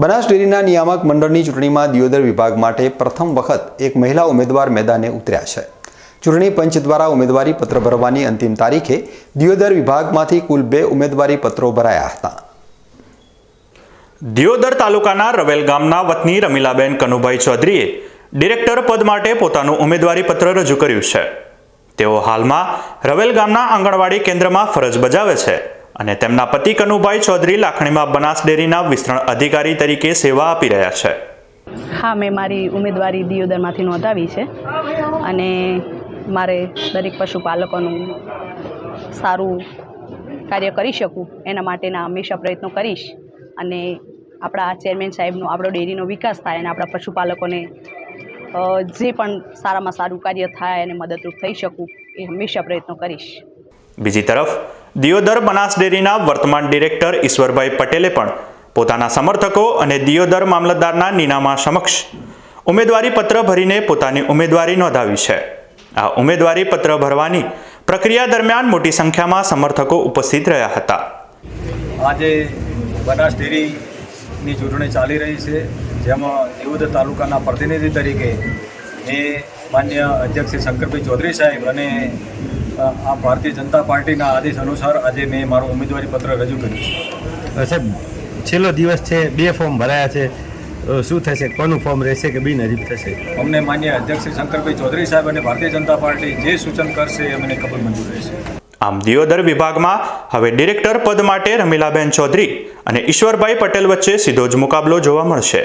બનાસ ડેરીના નિયામક મંડળની ચૂંટણીમાં દિયોદર વિભાગ માટે પ્રથમ વખત એક મહિલા ઉમેદવાર મેદાને ઉતર્યા છે. ચૂંટણી પંચ દ્વારા ઉમેદવારી પત્ર ભરવાની અંતિમ તારીખે દિયોદર વિભાગમાંથી કુલ બે ઉમેદવારી પત્રો ભરાયા હતા. દિયોદર તાલુકાના રવેલ ગામના વતની રમીલાબેન કનુભાઈ ચૌધરીએ ડિરેક્ટર પદ માટે પોતાનું ઉમેદવારી પત્ર રજૂ કર્યું છે. તેઓ હાલમાં રવેલ ગામના આંગણવાડી કેન્દ્રમાં ફરજ બજાવે છે. અને તેમના પતિ કનુભાઈ ચૌધરી લાખણીમાં બનાસ ડેરીના વિસ્તરણ અધિકારી તરીકે સેવા આપી રહ્યા છે. હા, મેં મારી ઉમેદવારી દિયોદરમાંથી નોંધાવી છે અને મારે દરેક પશુપાલકોનું સારું કાર્ય કરી શકું એના માટેના હંમેશા પ્રયત્નો કરીશ અને આપણા ચેરમેન સાહેબનો આપણો ડેરીનો વિકાસ થાય અને આપણા પશુપાલકોને જે પણ સારામાં સારું કાર્ય થાય અને મદદરૂપ થઈ શકું એ હંમેશા પ્રયત્નો કરીશ. બીજી તરફ, દિયોદર બનાસ ડેરીના વર્તમાન ડિરેક્ટર ઈશ્વરભાઈ પટેલે પણ પોતાના સમર્થકો અને દિયોદર મામલતદારના નીનામા સમક્ષ ઉમેદવારી પત્ર ભરીને પોતાની ઉમેદવારી નોંધાવી છે. આ ઉમેદવારી પત્ર ભરવાની પ્રક્રિયા દરમિયાન મોટી સંખ્યામાં સમર્થકો ઉપસ્થિત રહ્યા હતા. આજે બનાસ ડેરીની ચૂંટણી ચાલી રહી છે, જેમાં દેવોદર તાલુકાના પ્રતિનિધિ તરીકે મેં માન્ય અધ્યક્ષ શ્રી શંકરભાઈ ચૌધરી સાહેબ અને આ ભારતીય જનતા પાર્ટીના આદેશ અનુસાર આજે મેં મારું ઉમેદવારી પત્ર રજૂ કર્યું છે. સાહેબ છેલ્લો દિવસ છે બે ફોર્મ ભરાયા છે. શું થશે? કોનું ફોર્મ રહેશે કે બિનહરીફ થશે? અમને માન્ય અધ્યક્ષ શ્રી શંકરભાઈ ચૌધરી સાહેબ અને ભારતીય જનતા પાર્ટી જે સૂચન કરશે એ અમને કબૂલ મંજૂર રહેશે. આમ દિયોદર વિભાગમાં હવે ડિરેક્ટર પદ માટે રમીલાબેન ચૌધરી અને ઈશ્વરભાઈ પટેલ વચ્ચે સીધો જ મુકાબલો જોવા મળશે.